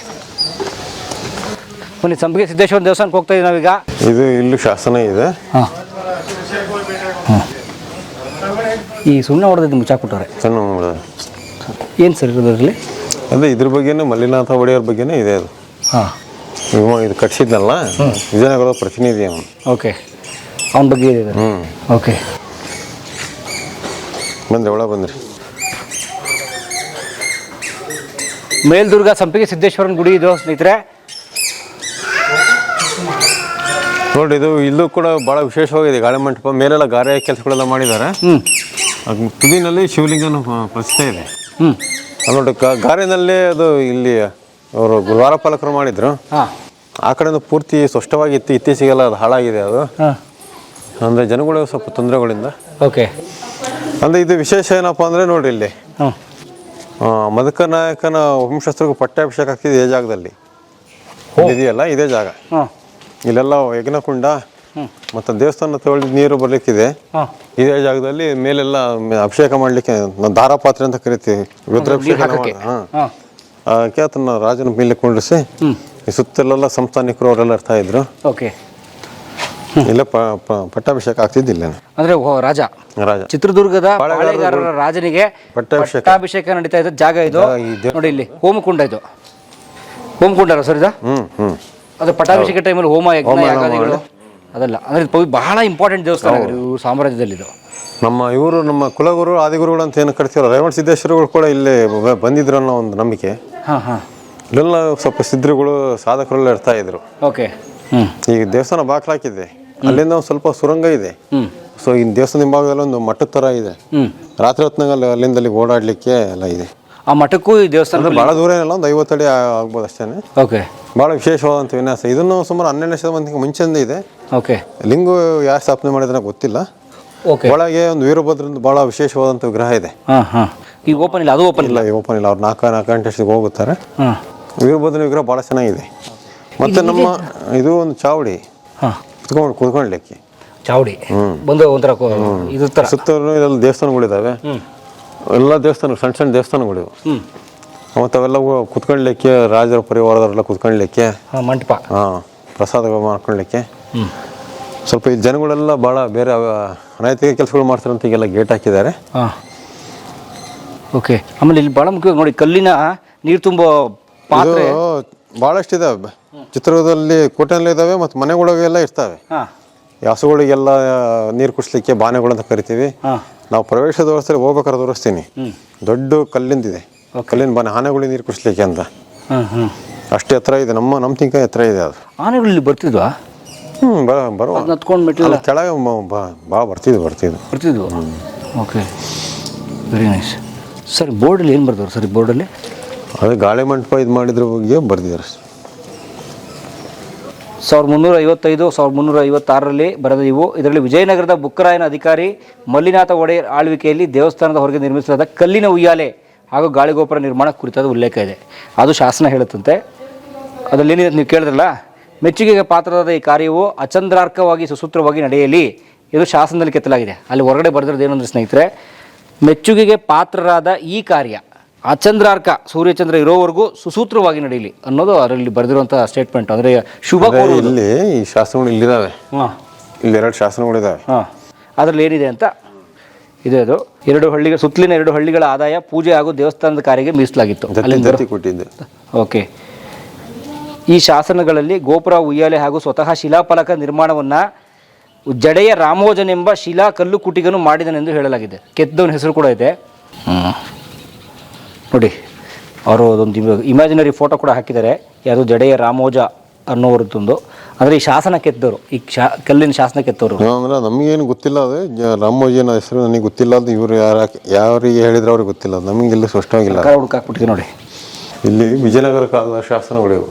ಬನ್ನಿ ಸಂಪಿಗೆ ಸಿದ್ದೇಶ್ವರ ದೇವಸ್ಥಾನಕ್ಕೆ ಹೋಗ್ತಾ ಇದ್ದೀವಿ ನಾವೀಗ. ಇದು ಇಲ್ಲೂ ಶಾಸನ ಇದೆ. ಹಾಂ. ಈ ಸುಣ್ಣ ಹೊಡೆದಿದ್ದು ಮುಚ್ಚಾಕ್ಬಿಟ್ಟವ್ರೆ ಸಣ್ಣ ಮಗಳು. ಏನು ಸರ್ ಇರೋದ್ರಲ್ಲಿ ಅದೇ ಇದ್ರ ಬಗ್ಗೆನೇ ಮಲ್ಲಿನಾಥ ಒಡೆಯವ್ರ ಬಗ್ಗೆನೇ ಇದೆ ಅದು. ಹಾಂ. ಇವ ಇದು ಕಟ್ಸಿದ್ನಲ್ಲ ವಿಜಯನಗರದ ಪ್ರತಿನಿಧಿ ಅವನು. ಓಕೆ. ಅವನ ಬಗ್ಗೆ ಇದೆ ಹ್ಞೂ ಓಕೆ. ಬಂದ್ರಿ ಒಳಗೆ ಬಂದ್ರಿ. ಮೇಲ್ದುರ್ಗ ಸಂಪಿಗೆ ಸಿದ್ದೇಶ್ವರನ ಗುಡಿ ಇದು ಸ್ನೇಹಿತರೆ. ನೋಡಿ ಇದು ಇಲ್ಲೂ ಕೂಡ ಭಾಳ ವಿಶೇಷವಾಗಿದೆ ಗಾಳಿ ಮಂಟಪ. ಮೇಲೆಲ್ಲ ಗಾರೆ ಕೆಲಸಗಳೆಲ್ಲ ಮಾಡಿದ್ದಾರೆ. ಹ್ಞೂ ಅದು ತುದಿನಲ್ಲಿ ಶಿವಲಿಂಗನ ಪ್ರಶ್ನೆ ಪ್ರತಿಷ್ಠೆ ಇದೆ. ಹ್ಞೂ ನೋಡಿ ಗಾರೆನಲ್ಲೇ ಅದು ಇಲ್ಲಿ ಅವರು ದ್ವಾರಪಾಲಕರು ಮಾಡಿದ್ರು. ಹಾಂ. ಆ ಕಡೆಯಿಂದ ಪೂರ್ತಿ ಸ್ಪಷ್ಟವಾಗಿ ಇತ್ತು ಇತ್ತೀಚೆಗೆಲ್ಲ ಅದು ಹಾಳಾಗಿದೆ ಅದು. ಅಂದರೆ ಜನಗಳಿಗೆ ಸ್ವಲ್ಪ ತೊಂದರೆಗಳಿಂದ. ಓಕೆ. ಅಂದರೆ ಇದು ವಿಶೇಷ ಏನಪ್ಪ ಅಂದರೆ ನೋಡಿ ಇಲ್ಲಿ. ಮಧುಕ ಮದಕ ನಾಯಕನ ವಂಶಸ್ಥರಿಗೂ ಪಟ್ಟಾಭಿಷೇಕ ಆಗ್ತಿದೆ ಈ ಜಾಗದಲ್ಲಿ. ಇದೆಯಲ್ಲ ಇದೇ ಜಾಗ. ಇಲ್ಲೆಲ್ಲ ಯಜ್ಞಕುಂಡ ಮತ್ತು ದೇವಸ್ಥಾನ ತಗೊಳ್ಳಿ ನೀರು ಬರ್ಲಿಕ್ಕಿದೆ. ಇದೇ ಜಾಗದಲ್ಲಿ ಮೇಲೆಲ್ಲ ಅಭಿಷೇಕ ಮಾಡ್ಲಿಕ್ಕೆ ದಾರ ಪಾತ್ರೆ ಅಂತ ಕರಿತೀವಿ. ರುದ್ರಾಭಿಷೇಕ. ಹಾಂ. ಅದಕ್ಕೆ ಅದನ್ನ ರಾಜನ ಮೇಲೆ ಕುಂಡ್ರಿಸಿ ಈ ಸುತ್ತಲೆಲ್ಲ ಸಂಸ್ಥಾನಿಕರು ಅವರೆಲ್ಲ ಇರ್ತಾ ಇದ್ರು. ಓಕೆ. ಇಲ್ಲ ಪಟ್ಟಾಭಿಷೇಕ ಆಗ್ತಿದ್ದಿಲ್ಲ ಓ ರಾಜ. ರಾಜ. ಚಿತ್ರದುರ್ಗದ ಪಾಳೆಗಾರರ ರಾಜನಿಗೆ ಪಟ್ಟಾಭಿಷೇಕ. ಪಟ್ಟಾಭಿಷೇಕ ನಡೀತಾ ಇದ್ದ ಜಾಗ ಇದು. ನೋಡಿ ಇಲ್ಲಿ ಹೋಮಕುಂಡ ಇದು. ಹೋಮಕುಂಡ ಸರ್ ಇದು? ಹ್ಮ್ ಹ್ಮ್. ಅದು ಪಟ್ಟಾಭಿಷೇಕ ಟೈಮಲ್ಲಿ ಹೋಮ ಯಜ್ಞ ಯಾಗಾದಿಗಳು. ಅದಲ್ಲ. ಅಂದರೆ ಪವಿ- ಬಹಳ ಇಂಪಾರ್ಟೆಂಟ್ ದೇವಸ್ಥಾನ ಇವರು ಸಾಮ್ರಾಜ್ಯದಲ್ಲಿ ಇದು ನಮ್ಮ ಇವರು ನಮ್ಮ ಕುಲಗುರು ಆದಿಗುರುಗಳು ಅಂತ ಏನು ಕರಿತೀವಲ್ಲ ರೇವಣ ಸಿದ್ದೇಶ್ವರಗಳು ಕೂಡ ಇಲ್ಲಿ ಬಂದಿದ್ರು ಅನ್ನೋ ಒಂದು ನಂಬಿಕೆ. ಹಾಂ ಹಾಂ. ಇಲ್ಲೆಲ್ಲ ಸ್ವಲ್ಪ ಸಿದ್ಧರುಗಳು ಸಾಧಕರೆಲ್ಲ ಇರ್ತಾ ಇದ್ರು. ಓಕೆ ಹ್ಞೂ ಈಗ ದೇವಸ್ಥಾನ ಬಾಕ್ಲಾಕಿದೆ ಅಲ್ಲಿಂದ ಒಂದು ಸ್ವಲ್ಪ ಸುರಂಗ ಇದೆ. ಹ್ಞೂ ಸೊ ಈ ದೇವಸ್ಥಾನ ಹಿಂಭಾಗದಲ್ಲಿ ಒಂದು ಮಠದ ಥರ ಇದೆ. ರಾತ್ರಿ ಹೊತ್ತಿನಾಗ ಅಲ್ಲಿಂದ ಅಲ್ಲಿಗೆ ಓಡಾಡಲಿಕ್ಕೆ ಎಲ್ಲ ಇದೆ. ಆ ಮಠಕ್ಕೂ ಈ ದೇವಸ್ಥಾನ ಭಾಳ ದೂರ ಏನಲ್ಲ ಒಂದು ಐವತ್ತು ಅಡಿ ಆಗ್ಬೋದು ಅಷ್ಟೇ ಓಕೆ ಭಾಳ ವಿಶೇಷವಾದಂಥ ವಿನ್ಯಾಸ. ಇದನ್ನು ಸುಮಾರು ಹನ್ನೆರಡನೇ ಶತಮಾನಕ್ಕೆ ಮುಂಚೆಯಿಂದ ಇದೆ. ಓಕೆ ಲಿಂಗ ಯಾರು ಸ್ಥಾಪನೆ ಮಾಡಿದ್ರೆ ಗೊತ್ತಿಲ್ಲ. ಓಕೆ ಒಳಗೆ ಒಂದು ವೀರಭದ್ರಂದು ಭಾಳ ವಿಶೇಷವಾದಂಥ ವಿಗ್ರಹ ಇದೆ. ಹಾಂ ಹಾಂ. ಈಗ ಓಪನ್ ಇಲ್ಲ ಅದು ಓಪನ್ ಇಲ್ಲ ಇಲ್ಲ. ಓಪನ್ ಇಲ್ಲ. ಅವ್ರು ನಾಲ್ಕು ನಾಲ್ಕು ಗಂಟೆ ಹೋಗುತ್ತಾರೆ. ವೀರಭದ್ರನ ವೀರಭದ್ರ ವಿಗ್ರಹ ಭಾಳ ಚೆನ್ನಾಗಿದೆ. ಮತ್ತು ನಮ್ಮ ಇದು ಒಂದು ಚಾವಡಿ. ಹಾಂ. ಕುತ್ಕೊಂಡು ಕುತ್ಕೊಳ್ಳಿಕ್ಕೆ ಚಾವಡಿ. ಬಂದು ಒಂಥರ ಇದು ಇದ್ರ ಥರ ಸುತ್ತಲೂ ಇದೆಲ್ಲ ದೇವಸ್ಥಾನಗಳಿದ್ದಾವೆ ಎಲ್ಲ ದೇವಸ್ಥಾನ ಸಣ್ಣ ಸಣ್ಣ ದೇವಸ್ಥಾನಗಳಿವೆ ಮತ್ತು ಅವೆಲ್ಲ ಕುತ್ಕೊಳ್ಳಿಕ್ಕೆ ರಾಜರ ಪರಿವಾರದವರೆಲ್ಲ ಕುತ್ಕೊಳ್ಳಿಕ್ಕೆ ಹಾಂ ಮಂಟಪ. ಹಾಂ ಪ್ರಸಾದ ಮಾಡ್ಕೊಳ್ಳಿಕ್ಕೆ ಹ್ಞೂ ಸ್ವಲ್ಪ ಈ ಜನಗಳೆಲ್ಲ ಭಾಳ ಬೇರೆ ಅನೈತಿಕ ಕೆಲಸಗಳು ಮಾಡ್ತಾರಂತ ಈಗೆಲ್ಲ ಗೇಟ್ ಹಾಕಿದ್ದಾರೆ. ಹಾಂ. ಓಕೆ ಆಮೇಲೆ ಇಲ್ಲಿ ಭಾಳ ಮುಖ್ಯವಾಗಿ ನೋಡಿ ಕಲ್ಲಿನ ನೀರು ತುಂಬ ಪಾತ್ರೆ. ಇದು ಭಾಳಷ್ಟು ಇದಾವೆ ಚಿತ್ರದುರ್ಗದಲ್ಲಿ ಕೋಟೆನಲ್ಲಿ ಇದ್ದಾವೆ ಮತ್ತು ಮನೆಗಳಿಗೆಲ್ಲ ಇರ್ತವೆ. ಹಾಂ. ಹಸುಗಳಿಗೆಲ್ಲ ನೀರು ಕುಡಿಸ್ಲಿಕ್ಕೆ ಬಾನೆಗಳು ಅಂತ ಕರಿತೀವಿ ನಾವು ಪ್ರವೇಶ ತೋರಿಸ್ತಾರೆ ಹೋಗ್ಬೇಕಾದ್ರೆ ತೋರಿಸ್ತೀನಿ. ದೊಡ್ಡ ಕಲ್ಲಿಂದಿದೆ. ಕಲ್ಲಿನ ಬಾನೆ ಆನೆಗಳಿಗೆ ನೀರು ಕುಡಿಸ್ಲಿಕ್ಕೆ ಅಂತ. ಅಷ್ಟು ಎತ್ತರ ಇದೆ. ನಮ್ಮ ನಮ್ಮ ತಿಂಕ ಎತ್ತರ ಇದೆ ಅದು. ಆನೆಗಳಲ್ಲಿ ಬರ್ತಿದ್ವಾ? ಹ್ಞೂ ಬರ ಬರುವ. ಅದನ್ನ ಹತ್ಕೊಂಡು ಮೆಟ್ಟಿಲ್ಲ ಕೆಳಗೆ ಭಾಳ ಬರ್ತಿದ್ವು ಬರ್ತಿದ್ವು. ಬರ್ತಿದ್ವು? ಓಕೆ. ವೆರಿ ನೈಸ್ ಸರ್ ಬೋರ್ಡಲ್ಲಿ ಏನು ಬರ್ತಾರೆ ಸರ್ ಈ ಬೋರ್ಡಲ್ಲಿ? ಅದೇ ಗಾಳಿ ಮಂಟಪ ಇದು ಮಾಡಿದ್ರ ಬಗ್ಗೆ ಬರ್ದಿದ್ದಾರೆ ಸಾವಿರದ ಮುನ್ನೂರ ಐವತ್ತೈದು ಸಾವಿರದ ಮುನ್ನೂರ ಐವತ್ತಾರರಲ್ಲಿ ಬರೆದ ಇವು ಇದರಲ್ಲಿ ವಿಜಯನಗರದ ಬುಕ್ಕರಾಯನ ಅಧಿಕಾರಿ ಮಲ್ಲಿನಾಥ ಒಡೆಯರ್ ಆಳ್ವಿಕೆಯಲ್ಲಿ ದೇವಸ್ಥಾನದ ಹೊರಗೆ ನಿರ್ಮಿಸಲಾದ ಕಲ್ಲಿನ ಉಯ್ಯಾಲೆ ಹಾಗೂ ಗಾಳಿಗೋಪುರ ನಿರ್ಮಾಣ ಕುರಿತಾದ ಉಲ್ಲೇಖ ಇದೆ. ಅದು ಶಾಸನ ಹೇಳುತ್ತಂತೆ. ಅದರಲ್ಲಿ ಏನಿದೆ ನೀವು ಕೇಳಿದ್ರಲ್ಲ? ಮೆಚ್ಚುಗೆಗೆ ಪಾತ್ರರಾದ ಈ ಕಾರ್ಯವು ಅಚಂದ್ರಾರ್ಕವಾಗಿ ಸುಸೂತ್ರವಾಗಿ ನಡೆಯಲಿ ಇದು ಶಾಸನದಲ್ಲಿ ಕೆತ್ತಲಾಗಿದೆ. ಅಲ್ಲಿ ಹೊರಗಡೆ ಬರೆದಿರೋದು ಏನಂದ್ರೆ ಸ್ನೇಹಿತರೆ ಮೆಚ್ಚುಗೆಗೆ ಪಾತ್ರರಾದ ಈ ಕಾರ್ಯ ಅಚಂದ್ರಾರ್ಕ ಸೂರ್ಯಚಂದ್ರ ಇರೋವರೆಗೂ ಸುಸೂತ್ರವಾಗಿ ನಡೆಯಲಿ ಅನ್ನೋದು ಅದರಲ್ಲಿ ಬರೆದಿರುವಂತಹ ಸ್ಟೇಟ್ಮೆಂಟ್ ಅಂದರೆ ಶುಭ ಇಲ್ಲಿ ಈ ಶಾಸನಗಳು ಇಲ್ಲಿದ್ದಾವೆ. ಹಾಂ. ಇಲ್ಲಿ ಎರಡು ಶಾಸನಗಳಿದ್ದಾವೆ. ಹಾಂ. ಅದರಲ್ಲಿ ಏನಿದೆ ಅಂತ? ಇದೆ ಅದು. ಎರಡು ಹಳ್ಳಿಗಳ ಸುತ್ತಲಿನ ಎರಡು ಹಳ್ಳಿಗಳ ಆದಾಯ ಪೂಜೆ ಹಾಗೂ ದೇವಸ್ಥಾನದ ಕಾರ್ಯಕ್ಕೆ ಮೀಸಲಾಗಿತ್ತು. ಓಕೆ. ಈ ಶಾಸನಗಳಲ್ಲಿ ಗೋಪುರ ಉಯ್ಯಾಲೆ ಹಾಗೂ ಸ್ವತಃ ಶಿಲಾಫಲಕ ನಿರ್ಮಾಣವನ್ನು ಜಡೆಯ ರಾಮೋಜನೆಂಬ ಶಿಲಾ ಕಲ್ಲು ಕುಟಿಗನು ಮಾಡಿದನೆಂದು ಹೇಳಲಾಗಿದೆ. ಕೆದ್ದವನ ಹೆಸರು ಕೂಡ ಇದೆ. ನೋಡಿ ಅವರು ಅದೊಂದು ಇಮ್ಯಾಜಿನರಿ ಫೋಟೋ ಕೂಡ ಹಾಕಿದ್ದಾರೆ. ಯಾವುದು ಜಡೆಯ ರಾಮೋಜ ಅನ್ನೋರದ್ದೊಂದು ಅಂದರೆ ಈ ಶಾಸನ ಕೆತ್ತವರು ಈ ಶಾ ಕಲ್ಲಿನ ಶಾಸನ ಕೆತ್ತವರು. ಅಂದರೆ ನಮಗೇನು ಗೊತ್ತಿಲ್ಲ ಅದು. ಜ- ರಾಮೋಜಿ ಹೆಸರು ನನಗೆ ಗೊತ್ತಿಲ್ಲ. ಅದು ಇವರು ಯಾರು ಯಾರಿಗೆ ಹೇಳಿದ್ರೆ ಅವ್ರಿಗೆ ಗೊತ್ತಿಲ್ಲ. ನಮಗೆ ನಮಗೆಲ್ಲ ಸ್ಪಷ್ಟವಾಗಿಲ್ಲ. ಹುಡುಕಾಕ್ಬಿಟ್ಟಿದೆ ನೋಡಿ. ಇಲ್ಲಿ ವಿಜಯನಗರ ಕಾಲದ ಶಾಸನಗಳಿವು.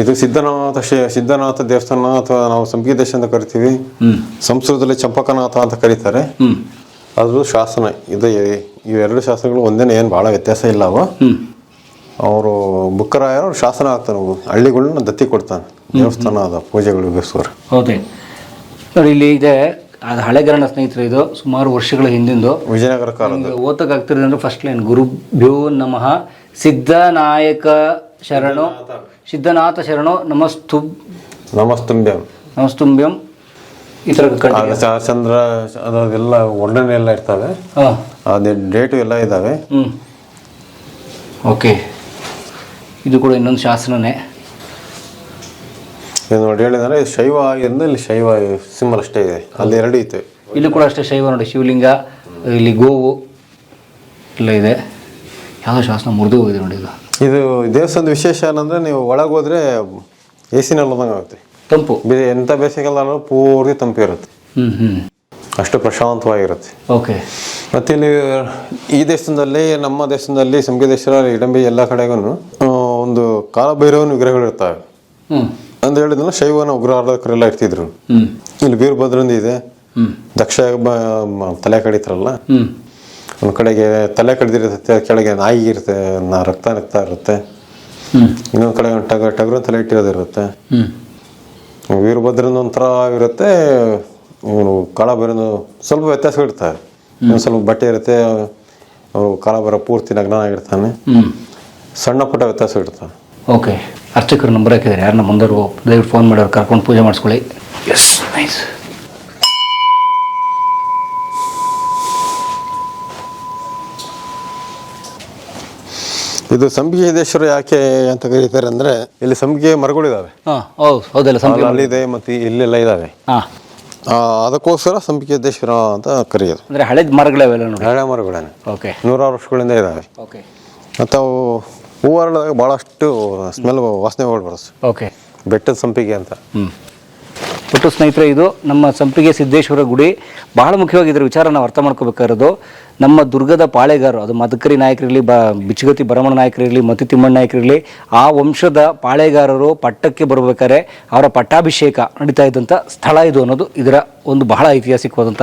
ಇದು ಸಿದ್ಧನಾಥ ಸಿದ್ಧನಾಥ ದೇವಸ್ಥಾನ ಅಥವಾ ನಾವು ಸಂಗೀತೇಶ ಅಂತ ಕರಿತೀವಿ. ಸಂಸ್ಕೃತದಲ್ಲಿ ಚಂಪಕನಾಥ ಅಂತ ಕರೀತಾರೆ. ಅದು ಶಾಸನ. ಇದು ಇವೆರಡು ಶಾಸನಗಳು ಒಂದೇನೇ ಏನು ಭಾಳ ವ್ಯತ್ಯಾಸ ಇಲ್ಲ ಅವ. ಅವರು ಬುಕ್ಕರಾಯರು ಶಾಸನ ಆಗ್ತಾನೆ ಹಳ್ಳಿಗಳನ್ನ ದತ್ತಿ ಕೊಡ್ತಾನೆ. ದೇವಸ್ಥಾನ ಅದ ಪೂಜೆಗಳಿಗೋಸ್ಕರ ಹೌದೇ. ನೋಡಿ ಇಲ್ಲಿ ಇದೆ ಅದು ಹಳೆಗರಣ ಸ್ನೇಹಿತರು ಇದು ಸುಮಾರು ವರ್ಷಗಳ ಹಿಂದಿಂದು. ವಿಜಯನಗರ ಕಾಲದ ಆಗ್ತಿರೋದು ಓದಕ್ಕಾಗ್ತಿರೋದು ಅಂದ್ರೆ ಫಸ್ಟ್ ಲೈನ್ ಗುರುಭ್ಯೂ ನಮಃ ಸಿದ್ಧನಾಯಕ ಶರಣು ಸಿದ್ಧನಾಥ. ಶರಣು ನಮಸ್ತು ನಮಸ್ತುಂಬ್ಯಂ ನಮಸ್ತುಂಬ್ಯಂ ಈ ಥರ ಚಂದ್ರ ಅದೆಲ್ಲ ವರ್ಣನೆ ಎಲ್ಲ ಇರ್ತವೆ. ಅದೇ ಡೇಟು ಎಲ್ಲ ಇದ್ದಾವೆ ಹ್ಞೂ ಓಕೆ. ಇದು ಕೂಡ ಇನ್ನೊಂದು ಶಾಸನನೇ. ಇದು ನೋಡಿ ಹೇಳಿದ್ರೆ ಶೈವ ಆಗಿಂದ ಇಲ್ಲಿ ಶೈವ ಸಿಂಹಲ್ ಅಷ್ಟೇ ಇದೆ. ಅಲ್ಲಿ ಎರಡು ಐತೆ ಇಲ್ಲಿ ಕೂಡ ಅಷ್ಟೇ ಶೈವ ನೋಡಿ ಶಿವಲಿಂಗ ಇಲ್ಲಿ ಗೋವು ಎಲ್ಲ ಇದೆ. ಯಾವುದೋ ಶಾಸನ ಮುರಿದು ಹೋಗಿದೆ ನೋಡಿ ಇದು ಇದು ದೇವಸ್ಥಾನದ ವಿಶೇಷ ಏನಂದ್ರೆ ನೀವು ಒಳಗೆ ಹೋದ್ರೆ ಎ ಸಿನಲ್ಲಿ ಹೋದಂಗೆ ಆಗುತ್ತೆ. ತಂಪು. ಬೇರೆ ಎಂಥ ಬೇಸಿಗೆಲ್ಲ ಪೂರ್ತಿ ತಂಪಿರುತ್ತೆ ಹ್ಞೂ ಹ್ಞೂ ಅಷ್ಟು ಪ್ರಶಾಂತವಾಗಿರುತ್ತೆ. ಓಕೆ. ಮತ್ತೆ ಇಲ್ಲಿ ಈ ದೇಶದಲ್ಲಿ ನಮ್ಮ ದೇಶದಲ್ಲಿ ಸಂಗೀತೇಶ್ವರ ಇಡಂಬಿ ಎಲ್ಲ ಕಡೆಗೂ ಒಂದು ಕಾಲಭೈರವನ ವಿಗ್ರಹಗಳು ಇರ್ತವೆ ಹ್ಞೂ ಅಂತ ಹೇಳಿದ್ರು ಶೈವನ ಉಗ್ರ ಆರಾಧಕರೆಲ್ಲ ಇರ್ತಿದ್ರು. ಇಲ್ಲಿ ವೀರಭದ್ರಂದು ಇದೆ. ದಕ್ಷ ತಲೆ ಕಡಿತಾರಲ್ಲ? ಒಂದು ಕಡೆಗೆ ತಲೆ ಕಡಿದಿರುತ್ತೆ ಕೆಳಗೆ ನಾಯಿ ಇರುತ್ತೆ ರಕ್ತ ರಕ್ತ ಇರುತ್ತೆ. ಇನ್ನೊಂದು ಕಡೆ ಒಂದು ಟಗ ಟಗರು ತಲೆ ಇಟ್ಟಿರೋದಿರುತ್ತೆ ವೀರಭದ್ರನ ಒಂಥರ ಇರುತ್ತೆ ಇವನು ಕಾಳ ಬರೋದು ಸ್ವಲ್ಪ ವ್ಯತ್ಯಾಸಗಳಿರ್ತವೆ ಇನ್ನು ಸ್ವಲ್ಪ ಬಟ್ಟೆ ಇರುತ್ತೆ ಅವರು ಕಾಳಬರ ಬರೋ ಪೂರ್ತಿ ನಗ್ನ ಆಗಿರ್ತಾನೆ. ಸಣ್ಣ ಪುಟ್ಟ ವ್ಯತ್ಯಾಸ ಇರ್ತವೆ. ಓಕೆ ಅರ್ಚಕರು ನಂಬರ್ ಹಾಕಿದ್ದಾರೆ. ಯಾರನ್ನ ಬಂದರು ದಯವಿಟ್ಟು ಫೋನ್ ಮಾಡೋರು ಕರ್ಕೊಂಡು ಪೂಜೆ ಮಾಡಿಸ್ಕೊಳ್ಳಿ. ಎಸ್ ನೈಸ್ ಇದು ಸಂಪಿಗೆದೇಶ್ವರ ಯಾಕೆ ಅಂತ ಕರೀತಾರೆ ಅಂದ್ರೆ ಇಲ್ಲಿ ಸಂಪಿಗೆ ಮರಗಳಿದಾವೆ ಹಾಂ ಹೌದು ಹೌದಲ್ಲ ಅಲ್ಲಿ ಸಂಪಿಗೆ ಅಲ್ಲಿದೆ ಮತ್ತು ಇಲ್ಲೆಲ್ಲ ಇದಾವೆ. ಹಾಂ. ಆ, ಅದಕ್ಕೋಸ್ಕರ ಸಂಪಿಗೆದೇಶ್ವರ ಅಂತ ಕರೆಯೋದು. ಅಂದರೆ ಹಳೇದು ಮರಗಳವೆಲ್ಲ ನೋಡಿ. ಹಳೆ ಮರಗಳೇ ಓಕೆ ನೂರಾರು ವರ್ಷಗಳಿಂದ ಇದಾವೆ. ಓಕೆ ಮತ್ತು ಅವು ಹೂವು ಅರಳಿದಾಗ ಭಾಳಷ್ಟು ಸ್ಮೆಲ್ ವಾಸನೆಗಳು ಬರುತ್ತೆ. ಓಕೆ ಬೆಟ್ಟದ ಸಂಪಿಗೆ ಅಂತ. ಹ್ಞೂ ಒಟ್ಟು ಸ್ನೇಹಿತರೆ ಇದು ನಮ್ಮ ಸಂಪಿಗೆ ಸಿದ್ದೇಶ್ವರ ಗುಡಿ. ಬಹಳ ಮುಖ್ಯವಾಗಿ ಇದರ ವಿಚಾರ ನಾವು ಅರ್ಥ ಮಾಡ್ಕೋಬೇಕಾಗಿರೋದು. ನಮ್ಮ ದುರ್ಗದ ಪಾಳೆಗಾರರು ಅದು ಮದಕರಿ ನಾಯಕರಿರಲಿ ಬ ಬಿಚ್ಚುಗತಿ ಭರಮಣ ನಾಯಕರಿರಲಿ ಮತಿ ತಿಮ್ಮಣ್ಣ ನಾಯಕರಿರಲಿ ಆ ವಂಶದ ಪಾಳೆಗಾರರು ಪಟ್ಟಕ್ಕೆ ಬರಬೇಕಾದ್ರೆ ಅವರ ಪಟ್ಟಾಭಿಷೇಕ ನಡೀತಾ ಇದ್ದಂಥ ಸ್ಥಳ ಇದು ಅನ್ನೋದು ಇದರ ಒಂದು ಬಹಳ ಐತಿಹಾಸಿಕವಾದಂಥ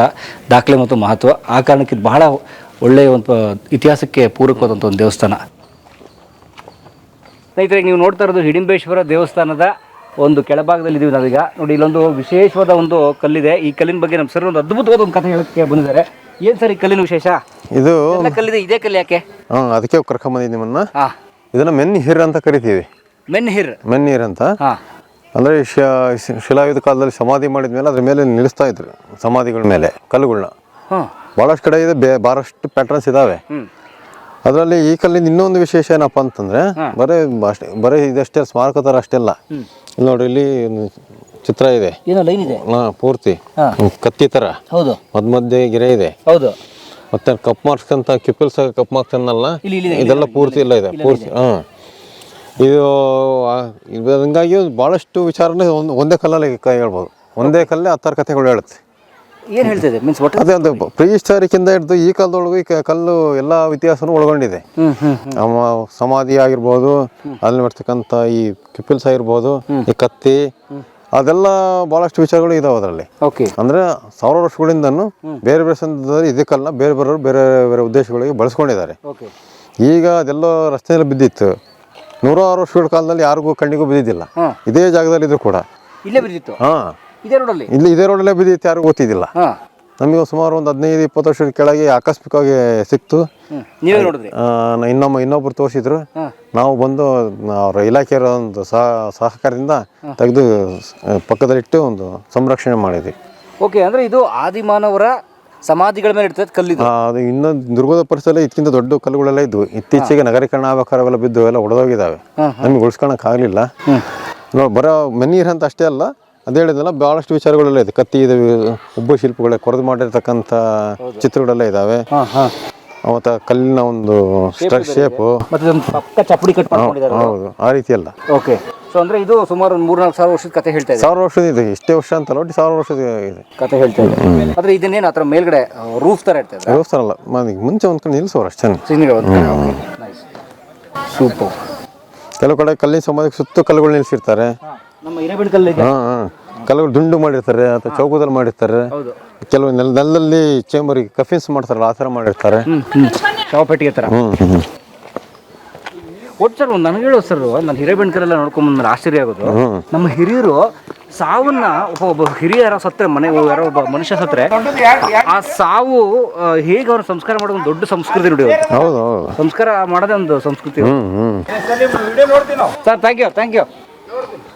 ದಾಖಲೆ ಮತ್ತು ಮಹತ್ವ. ಆ ಕಾರಣಕ್ಕೆ ಇದು ಬಹಳ ಒಳ್ಳೆಯ ಒಂದು ಇತಿಹಾಸಕ್ಕೆ ಪೂರಕವಾದಂಥ ಒಂದು ದೇವಸ್ಥಾನ. ಸ್ನೇಹಿತರೆ ನೀವು ನೋಡ್ತಾ ಇರೋದು ಹಿಡಿಂಬೇಶ್ವರ ದೇವಸ್ಥಾನದ ಒಂದು ಕೆಳಭಾಗದಲ್ಲಿ ಇದೀವಿ ನಾವೀಗ. ನೋಡಿ ಇಲ್ಲೊಂದು ವಿಶೇಷವಾದ ಒಂದು ಕಲ್ಲಿದೆ. ಈ ಕಲ್ಲಿನ ಬಗ್ಗೆ ನಮ್ಮ ಸರ್ ಒಂದು ಅದ್ಭುತವಾದ ಒಂದು ಕಥೆ ಹೇಳಕ್ಕೆ ಬಂದಿದ್ದಾರೆ. ಏನ್ ಸರ್ ಈ ಕಲ್ಲಿನ ವಿಶೇಷ? ಇದು ಎಲ್ಲ ಕಲ್ಲಿದೆ ಇದೇ ಕಲ್ಲಿ ಯಾಕೆ? ಹಾಂ ಅದಕ್ಕೆ ಕರ್ಕೊಂಬಂದಿದ್ದು ನಿಮ್ಮನ್ನ. ಹಾ. ಇದನ್ನ ಮೆನ್ ಹಿರ್ ಅಂತ ಕರಿತೀವಿ. ಮೆನ್ ಹಿರ್ ಮೆನ್ ಹಿರ್ ಅಂತ. ಹಾ. ಅಂದ್ರೆ ಶ ಶಿಲಾಯುಧ ಕಾಲದಲ್ಲಿ ಸಮಾಧಿ ಮಾಡಿದ ಮೇಲೆ ಅದ್ರ ಮೇಲೆ ನಿಲ್ಲಿಸ್ತಾ ಇದ್ರು ಸಮಾಧಿಗಳ ಮೇಲೆ ಕಲ್ಲುಗಳನ್ನ ಹಾಂ. ಭಾಳಷ್ಟು ಕಡೆ ಇದೆ ಬೇ ಭಾಳಷ್ಟು ಪ್ಯಾಟ್ರನ್ಸ್ ಇದಾವೆ. ಅದರಲ್ಲಿ ಈ ಕಲ್ಲಿಂದ ಇನ್ನೊಂದು ವಿಶೇಷ ಏನಪ್ಪ ಅಂತಂದ್ರೆ ಬರೀ ಅಷ್ಟೇ ಬರೀ ಇದಷ್ಟೇ ಸ್ಮಾರಕ ಥರ ಅಷ್ಟೆಲ್ಲ ಇಲ್ಲಿ ನೋಡ್ರಿ ಇಲ್ಲಿ ಒಂದು ಚಿತ್ರ ಇದೆ. ಏನೋ ಲೈನ್ ಇದೆ. ಹಾ ಪೂರ್ತಿ. ಕತ್ತಿ ಥರ ಹೌದು. ಮಧ್ಯ ಮಧ್ಯೆ ಗಿರೆ ಇದೆ. ಹೌದು. ಮತ್ತೆ ಕಪ್ ಮಾರ್ಕ್ಸ್ ಅಂತ ಕಿಪಿಲ್ಸ್ ಕಪ್ ಮಾರ್ಕ್ಸ್ ಅನ್ನಲ್ಲ ಇದೆಲ್ಲ ಪೂರ್ತಿ ಇಲ್ಲ ಇದೆ ಪೂರ್ತಿ ಹಾಂ. ಇದು ಹಂಗಾಗಿ ಭಾಳಷ್ಟು ವಿಚಾರನೆ ಒಂದು ಒಂದೇ ಕಲ್ಲಲ್ಲಿ ಕೈ ಹೇಳ್ಬೋದು. ಒಂದೇ ಕಲ್ಲೇ ಹತ್ತಾರು ಕಥೆಗಳು ಹೇಳುತ್ತೆ. ಏನು ಹೇಳ್ತಿದೆ? ಮೀನ್ಸ್ ಒಟ್ಟು ಅದೇ ಒಂದು ಪ್ರೀ ಹಿಸ್ಟಾರಿಕಿಂದ ಹಿಡಿದು ಈ ಕಾಲದೊಳಗೂ ಈ ಕ- ಕಲ್ಲು ಎಲ್ಲ ಇತಿಹಾಸನೂ ಒಳಗೊಂಡಿದೆ. ನಮ್ಮ ಸಮಾಧಿ ಆಗಿರ್ಬೋದು ಅಲ್ಲಿ ಮಾಡ್ತಕ್ಕಂಥ ಈ ಕಿಪಿಲ್ಸ್ ಆಗಿರ್ಬೋದು ಈ ಕತ್ತಿ ಅದೆಲ್ಲ ಬಹಳಷ್ಟು ವಿಚಾರಗಳು ಇದಾವೆ ಅದರಲ್ಲಿ. ಓಕೆ. ಅಂದ್ರೆ ಸಾವಿರ ವರ್ಷಗಳಿಂದನೂ ಬೇರೆ ಬೇರೆ ಸಂದರ್ಭದಲ್ಲಿ ಇದಕ್ಕಲ್ಲ ಬೇರೆ ಬೇರೆ ಬೇರೆ ಬೇರೆ ಉದ್ದೇಶಗಳಿಗೆ ಬಳಸ್ಕೊಂಡಿದ್ದಾರೆ. ಓಕೆ. ಈಗ ಅದೆಲ್ಲ ರಸ್ತೆಯಲ್ಲಿ ಬಿದ್ದಿತ್ತು. ನೂರಾರು ವರ್ಷಗಳ ಕಾಲದಲ್ಲಿ ಯಾರಿಗೂ ಕಣ್ಣಿಗೂ ಬಿದ್ದಿದ್ದಿಲ್ಲ. ಹಾಂ. ಇದೇ ಜಾಗದಲ್ಲಿ ಇದ್ರು ಕೂಡ. ಇಲ್ಲೇ ಬಿದ್ದಿತ್ತು? ಹಾಂ. ಇದೇ ರೋಡಲ್ಲಿ? ಇಲ್ಲಿ ಇದೇ ರೋಡಲ್ಲೇ ಬಿದ್ದಿತ್ತು ಯಾರು ಗೊತ್ತಿದ್ದಿಲ್ಲ. ಹಾಂ. ನಮಗೆ ಸುಮಾರು ಒಂದು ಹದಿನೈದು ಇಪ್ಪತ್ತು ವರ್ಷದ ಕೆಳಗೆ ಆಕಸ್ಮಿಕವಾಗಿ ಸಿಕ್ತು. ನೀವೇ ನೋಡಿದ್ರಿ? ಆ, ನ- ಇನ್ನೊಮ್ಮ ಇನ್ನೊಬ್ರು ತೋರಿಸಿದ್ರು. ನಾವು ಬಂದು ಅವರ ಇಲಾಖೆಯ ಒಂದು ಸಹ- ಸಹಕಾರದಿಂದ ತೆಗೆದು ಪಕ್ಕದಲ್ಲಿಟ್ಟು ಒಂದು ಸಂರಕ್ಷಣೆ ಮಾಡಿದ್ವಿ. ಓಕೆ ಅಂದರೆ ಇದು ಆದಿಮಾನವರ ಸಮಾಧಿಗಳ ಮೇಲೆ ಇರ್ತದೆ ಕಲ್ಲು ಆ, ಅದು ಇನ್ನೊಂದು ದುರ್ಗದ ಪರಿಸರ ಇದಕ್ಕಿಂತ ದೊಡ್ಡ ಕಲ್ಲುಗಳೆಲ್ಲ ಇದ್ವು. ಇತ್ತೀಚೆಗೆ ನಗರೀಕರಣ ಆಗ್ಬೇಕಾದ್ರೆ ಅವೆಲ್ಲ ಬಿದ್ದು ಎಲ್ಲ ಒಡೆದೋಗಿದ್ದಾವೆ ನಮಗೆ ಉಳಿಸ್ಕೊಳಕ್ ಆಗಲಿಲ್ಲ. ಬರೋ ಮನೀರ್ ಅಂತ ಅಷ್ಟೇ ಅಲ್ಲ ಅದೇ ಹೇಳಿದ್ನಲ್ಲ ಭಾಳಷ್ಟು ವಿಚಾರಗಳೆಲ್ಲ ಇದೆ. ಕತ್ತಿ ಇದೆ ಉಬ್ಬು ಶಿಲ್ಪಗಳೇ ಕೊರೆದು ಮಾಡಿರ್ತಕ್ಕಂಥ ಚಿತ್ರಗಳೆಲ್ಲ ಇದ್ದಾವೆ ಮತ್ತು ಕಲ್ಲಿನ ಒಂದು ಶೇಪು ಮತ್ತೆ ಪಕ್ಕ ಚಪ್ಪಡಿ ಕಟ್ ಹೌದು ಆ ರೀತಿ ಅಲ್ಲ. ಓಕೆ. ಸೊ ಅಂದ್ರೆ ಇದು ಸುಮಾರು ಒಂದು ಮೂರ್ನಾಲ್ಕು ಸಾವಿರ ವರ್ಷದ ಕತೆ ಹೇಳ್ತಾ ಇದೆ. ಸಾವಿರ ವರ್ಷದ ಇದೆ ಇಷ್ಟೇ ವರ್ಷ ಅಂತ ನೋಡಿ ಸಾವಿರ ವರ್ಷದ ಇದೆ. ಕತೆ ಹೇಳ್ತಾ ಇದೆ. ಆದ್ರೆ ಇದನ್ನೇನು ಆತರ ಮೇಲ್ಗಡೆ ರೂಫ್ ತರ ಇರ್ತದೆ ರೂಫ್ ತರ ಅಲ್ಲ ಮುಂಚೆ ಒಂದು ಕಡೆ ನಿಲ್ಲಿಸೋರು ಅಷ್ಟೇ. ಸೂಪರ್ ಕೆಲವು ಕಡೆ ಕಲ್ಲಿನ ಸಮಾಧಿಗೆ ಸುತ್ತ ಕಲ್ಲುಗಳು ನಿಲ್ಲಿಸಿರ್ತಾರೆ ನಮ್ಮ ಹಾಂ ಹಾಂ. ಕಲ್ಲುಗಳು ದುಂಡು ಮಾಡಿರ್ತಾರೆ ಅಥವಾ ಚೌಕದಲ್ಲಿ ಮಾಡಿರ್ತಾರೆ. ಹೌದು. ಕೆಲವು ನೆಲ ನೆಲದಲ್ಲಿ ಚೇಂಬರ್ ಕಫಿನ್ಸ್ ಮಾಡ್ತಾರಲ್ಲ ಆ ಥರ ಮಾಡಿರ್ತಾರೆ. ಚೌಪಟ್ಟಿಗೆ ಥರ. ಹ್ಞೂ ಹ್ಞೂ ಒಟ್ಟು ಸರ್ ಒಂದು ನನಗೆ ಹೇಳೋ ಸರ್ ನಾನು ಹಿರೇಬೆಣ್ಕರೆಲ್ಲ ನೋಡ್ಕೊಂಡ್ ಬಂದ್ರೆ ಆಶ್ಚರ್ಯ ಆಗೋದು. ನಮ್ಮ ಹಿರಿಯರು ಸಾವನ್ನ ಒಬ್ಬ ಒಬ್ಬ ಹಿರಿಯ ಸತ್ತರೆ ಸತ್ರೆ ಮನೆ ಯಾರೋ ಒಬ್ಬ ಮನುಷ್ಯ ಸತ್ರೆ ಆ ಸಾವು ಹೇಗೆ ಅವ್ರ ಸಂಸ್ಕಾರ ಮಾಡೋದು ಒಂದು ದೊಡ್ಡ ಸಂಸ್ಕೃತಿ ನೋಡಿ ಹೌದು ಹೌದು. ಸಂಸ್ಕಾರ ಮಾಡೋದೇ ಒಂದು ಸಂಸ್ಕೃತಿ ಹ್ಞೂ ಹ್ಞೂ sir thank you thank you